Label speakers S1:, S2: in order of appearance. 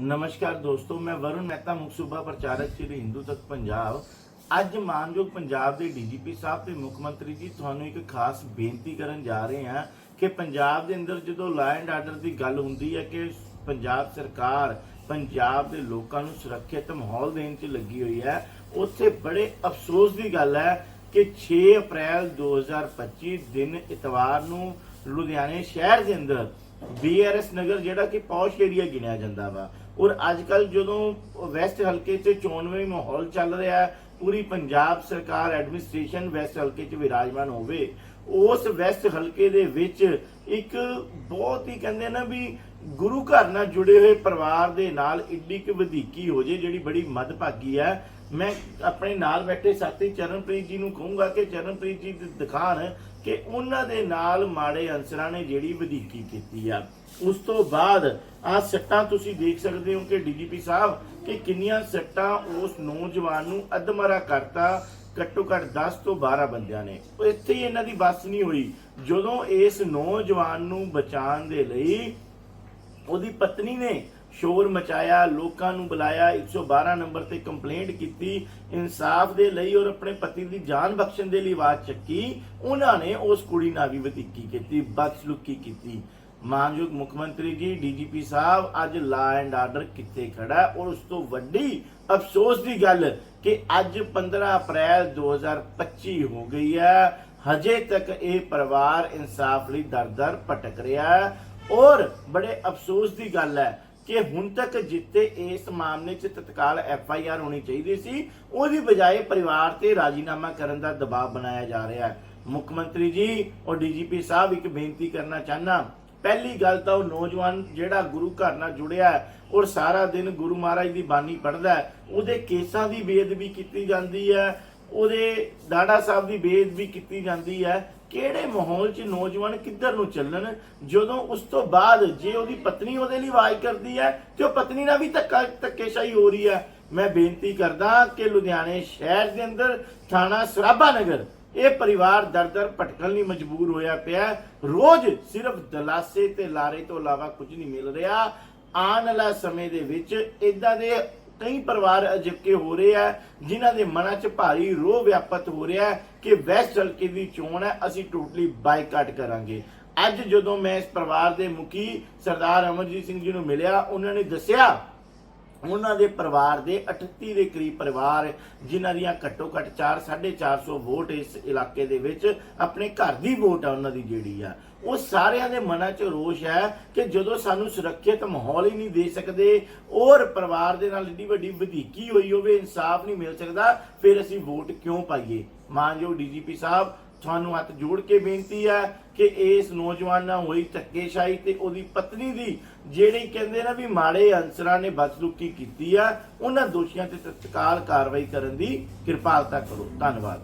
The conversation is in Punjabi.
S1: ਨਮਸਕਾਰ ਦੋਸਤੋ, ਮੈਂ ਵਰੁਣ ਮਹਿਤਾ, ਮੁੱਖ ਸੂਬਾ ਪ੍ਰਚਾਰਕ ਸ੍ਰੀ ਹਿੰਦੂ ਤੱਕ ਪੰਜਾਬ। ਅੱਜ ਮਾਨਯੋਗ ਪੰਜਾਬ ਦੇ ਡੀਜੀਪੀ ਸਾਹਿਬ ਤੇ ਮੁੱਖ ਮੰਤਰੀ ਜੀ, ਤੁਹਾਨੂੰ ਇੱਕ ਖਾਸ ਬੇਨਤੀ ਕਰਨ ਜਾ ਰਹੇ ਹਾਂ ਕਿ ਪੰਜਾਬ ਦੇ ਅੰਦਰ ਜਦੋਂ ਲਾਅ ਐਂਡ ਆਰਡਰ ਦੀ ਗੱਲ ਹੁੰਦੀ ਹੈ ਕਿ ਪੰਜਾਬ ਸਰਕਾਰ ਪੰਜਾਬ ਦੇ ਲੋਕਾਂ ਨੂੰ ਸੁਰੱਖਿਅਤ ਮਾਹੌਲ ਦੇਣ 'ਚ ਲੱਗੀ ਹੋਈ ਹੈ, ਉੱਥੇ ਬੜੇ ਅਫਸੋਸ ਦੀ ਗੱਲ ਹੈ ਕਿ 6 ਅਪ੍ਰੈਲ 2025 ਦਿਨ ਇਤਵਾਰ ਨੂੰ ਲੁਧਿਆਣੇ ਸ਼ਹਿਰ ਦੇ ਅੰਦਰ ਬੀਆਰਐਸ ਨਗਰ ਜਿਹੜਾ ਕਿ ਪੌਸ਼ ਏਰੀਆ ਗਿਣਿਆ ਜਾਂਦਾ ਵਾ ਔਰ ਅੱਜ ਕੱਲ ਜਦੋਂ ਵੈਸਟ ਹਲਕੇ 'ਚ ਚੋਣਵੇਂ ਮਾਹੌਲ ਚੱਲ ਰਿਹਾ ਹੈ, ਪੂਰੀ ਪੰਜਾਬ ਸਰਕਾਰ ਐਡਮਿਨਿਸਟ੍ਰੇਸ਼ਨ ਵੈਸਟ ਹਲਕੇ 'ਚ ਵਿਰਾਜਮਾਨ ਹੋਵੇ, ਉਸ ਵੈਸਟ ਹਲਕੇ ਦੇ ਵਿੱਚ ਇੱਕ ਬਹੁਤ ਹੀ ਕਹਿੰਦੇ ਨਾ ਵੀ ਗੁਰੂ ਘਰ ਨਾਲ ਜੁੜੇ ਹੋਏ ਪਰਿਵਾਰ ਦੇ ਨਾਲ ਇੱਡੀ ਕੁ ਵਧੀਕੀ ਹੋ ਜੇ, ਜਿਹੜੀ ਬੜੀ ਮਦਭਾਗੀ ਹੈ ਮੈਂ ਆਪਣੇ ਨਾਲ ਬੈਠੇ ਸਾਥੀ ਚਰਨਪ੍ਰੀਤ ਜੀ ਨੂੰ ਕਹੂੰਗਾ ਕਿ ਚਰਨਪ੍ਰੀਤ ਜੀ ਦਿਖਾਣ ਕਿ ਉਹਨਾਂ ਦੇ ਨਾਲ ਮਾੜੇ ਅਨਸਰਾਂ ਨੇ ਜਿਹੜੀ ਵਧੀਕੀ ਕੀਤੀ ਆ। ਉਸ ਤੋਂ ਬਾਅਦ ਆ ਸੱਟਾਂ ਤੁਸੀਂ ਦੇਖ ਸਕਦੇ ਹੋ ਕਿ ਡੀਜੀਪੀ ਸਾਹਿਬ ਕਿ ਕਿੰਨੀਆਂ ਸੱਟਾਂ ਉਸ ਨੌਜਵਾਨ ਨੂੰ ਅਧਮਰਾ ਕਰਤਾ, ਘੱਟੋ ਘੱਟ 10 ਤੋਂ 12 ਬੰਦਿਆਂ ਨੇ। ਉਹ ਇੱਥੇ ਹੀ ਇਹਨਾਂ ਦੀ ਬਸ ਨਹੀਂ ਹੋਈ। ਜਦੋਂ ਇਸ ਨੌਜਵਾਨ ਨੂੰ ਬਚਾਉਣ ਦੇ ਲਈ ਉਹਦੀ ਪਤਨੀ ਨੇ ਸ਼ੋਰ ਮਚਾਇਆ, ਲੋਕਾਂ ਨੂੰ ਬੁਲਾਇਆ 112 ਨੰਬਰ ਤੇ ਕੰਪਲੇਂਟ ਕੀਤੀ, ਇਨਸਾਫ ਦੇ ਲਈ ਔਰ ਆਪਣੇ ਪਤੀ ਦੀ ਜਾਨ ਬਖਸ਼ਣ ਦੇ ਲਈ ਆਵਾਜ਼ ਚੱਕੀ, ਉਹਨਾਂ ਨੇ ਉਸ ਕੁੜੀ ਨਾਲ ਵੀ ਵਧੀਕੀ ਕੀਤੀ ਬਦਸਲੂਕੀ ਕੀਤੀ। ਮਾਨਯੋਗ ਮੁੱਖ ਮੰਤਰੀ ਜੀ, ਡੀਜੀਪੀ ਸਾਹਿਬ, ਅੱਜ ਲਾ ਐਂਡ ਆਰਡਰ ਕਿੱਥੇ ਖੜਾ ਔਰ ਉਸ ਤੋਂ ਵੱਡੀ ਅਫਸੋਸ ਦੀ ਗੱਲ ਕਿ ਅੱਜ 15 ਅਪ੍ਰੈਲ 2025 ਹੋ ਗਈ ਹੈ, ਹਜੇ ਤੱਕ ਇਹ ਪਰਿਵਾਰ ਇਨਸਾਫ ਲਈ ਦਰ-ਦਰ ਭਟਕ ਰਿਹਾ ਹੈ ਔਰ ਬੜੇ ਅਫਸੋਸ ਦੀ ਗੱਲ ਹੈ ਕਿ ਹੁਣ ਤੱਕ ਜਿੱਤੇ ਇਸ ਮਾਮਲੇ 'ਚ ਤਤਕਾਲ ਐਫ ਆਈ ਆਰ ਹੋਣੀ ਚਾਹੀਦੀ ਸੀ, ਉਹਦੀ ਬਜਾਏ ਪਰਿਵਾਰ ਤੇ ਰਾਜੀਨਾਮਾ ਕਰਨ ਦਾ ਦਬਾਅ ਬਣਾਇਆ ਜਾ ਰਿਹਾ ਹੈ। ਮੁੱਖ ਮੰਤਰੀ ਜੀ, ਔਰ ਡੀਜੀਪੀ ਸਾਹਿਬ ਇੱਕ ਬੇਨਤੀ ਕਰਨਾ ਚਾਹਨਾ ਪਹਿਲੀ ਗੱਲ ਤਾਂ ਉਹ ਨੌਜਵਾਨ ਜਿਹੜਾ ਗੁਰੂ ਘਰ ਨਾਲ ਜੁੜਿਆ ਹੈ, ਔਰ ਸਾਰਾ ਦਿਨ ਗੁਰੂ ਮਹਾਰਾਜ ਦੀ ਬਾਣੀ ਪੜ੍ਹਦਾ ਹੈ, ਉਹਦੇ ਕੇਸਾਂ ਦੀ ਬੇਅਦਬੀ ਕੀਤੀ ਜਾਂਦੀ ਹੈ ਉਹਦੇ ਦਾੜਾ ਸਾਹਿਬ ਦੀ ਬੇਅਦਬੀ ਕੀਤੀ ਜਾਂਦੀ ਹੈ। ਕਿਹੜੇ ਮਾਹੌਲ 'ਚ ਨੌਜਵਾਨ ਕਿੱਧਰ ਨੂੰ ਚੱਲਣ? ਜਦੋਂ ਉਸ ਤੋਂ ਬਾਅਦ ਜੇ ਉਹਦੀ ਪਤਨੀ ਉਹਦੇ ਲਈ ਆਵਾਜ਼ ਕਰਦੀ ਹੈ ਤੇ ਉਹ ਪਤਨੀ ਨਾਲ ਵੀ ਧੱਕਾ, ਧੱਕੇਸ਼ਾਹੀ ਹੋ ਰਹੀ ਹੈ। ਮੈਂ ਬੇਨਤੀ ਕਰਦਾ ਕਿ ਲੁਧਿਆਣੇ ਸ਼ਹਿਰ ਦੇ ਅੰਦਰ ਥਾਣਾ ਸਰਾਭਾ ਨਗਰ, ਇਹ ਪਰਿਵਾਰ ਦਰ-ਦਰ ਭਟਕਣ ਲਈ ਮਜਬੂਰ ਹੋਇਆ ਪਿਆ ਰੋਜ਼ ਸਿਰਫ ਦਲਾਸੇ ਤੇ ਲਾਰੇ ਤੋਂ ਇਲਾਵਾ ਕੁਝ ਨਹੀਂ ਮਿਲ ਰਿਹਾ। ਆਉਣ ਵਾਲਾ ਸਮੇਂ ਦੇ ਵਿੱਚ ਇਦਾਂ ਦੇ ਕਈ ਪਰਿਵਾਰ ਅਜਿਕੇ ਹੋ ਰਹੇ ਆ, ਜਿਨ੍ਹਾਂ ਦੇ ਮਨਾਂ 'ਚ ਭਾਰੀ ਰੋਹ ਵਿਆਪਤ ਹੋ ਰਿਹਾ ਹੈ ਕਿ ਵੈਸਟ ਹਲਕੇ ਦੀ ਚੋਣ ਹੈ, ਅਸੀਂ ਟੋਟਲੀ ਬਾਈਕਾਟ ਕਰਾਂਗੇ। ਅੱਜ ਜਦੋਂ ਮੈਂ ਇਸ ਪਰਿਵਾਰ ਦੇ ਮੁਖੀ ਸਰਦਾਰ ਅਮਰਜੀਤ ਸਿੰਘ ਜੀ ਨੂੰ ਮਿਲਿਆ, ਉਹਨਾਂ ਨੇ ਦੱਸਿਆ ਉਹਨਾਂ ਦੇ ਪਰਿਵਾਰ ਦੇ 38 ਦੇ ਕਰੀਬ ਪਰਿਵਾਰ ਜਿਨ੍ਹਾਂ ਦੀਆਂ ਘੱਟੋ ਘੱਟ 4 450 ਵੋਟ ਇਸ ਇਲਾਕੇ ਦੇ ਵਿੱਚ ਆਪਣੇ ਘਰ ਦੀ ਵੋਟ ਆ ਉਹਨਾਂ ਦੀ ਜਿਹੜੀ ਆ। ਉਹ ਸਾਰਿਆਂ ਦੇ ਮਨਾਂ 'ਚ ਰੋਸ਼ ਹੈ ਕਿ ਜਦੋਂ ਸਾਨੂੰ ਸੁਰੱਖਿਅਤ ਮਾਹੌਲ ਹੀ ਨਹੀਂ ਦੇ ਸਕਦੇ, ਔਰ ਪਰਿਵਾਰ ਦੇ ਨਾਲ ਏਡੀ ਵੱਡੀ ਵਧੀਕੀ ਹੋਈ ਹੋਵੇ, ਇਨਸਾਫ ਨਹੀਂ ਮਿਲ ਸਕਦਾ, ਫਿਰ ਅਸੀਂ ਵੋਟ ਕਿਉਂ ਪਾਈਏ? ਮਾਨਯੋਗ ਡੀਜੀਪੀ ਸਾਹਿਬ ਤੁਹਾਨੂੰ ਹੱਥ ਜੋੜ ਕੇ ਬੇਨਤੀ ਹੈ ਕਿ ਇਸ ਨੌਜਵਾਨ ਨਾਲ ਹੋਈ ਧੱਕੇਸ਼ਾਹੀ ਤੇ ਉਹਦੀ ਪਤਨੀ ਦੀ, ਜਿਹੜੀ ਕਹਿੰਦੇ ਨਾ ਵੀ ਮਾੜੇ ਅਨਸਰਾਂ ਨੇ ਬਦਸਲੂਕੀ ਕੀਤੀ ਆ, ਉਹਨਾਂ ਦੋਸ਼ੀਆਂ ਤੇ ਤਤਕਾਲ ਕਾਰਵਾਈ ਕਰਨ ਦੀ ਕਿਰਪਾਲਤਾ ਕਰੋ। ਧੰਨਵਾਦ।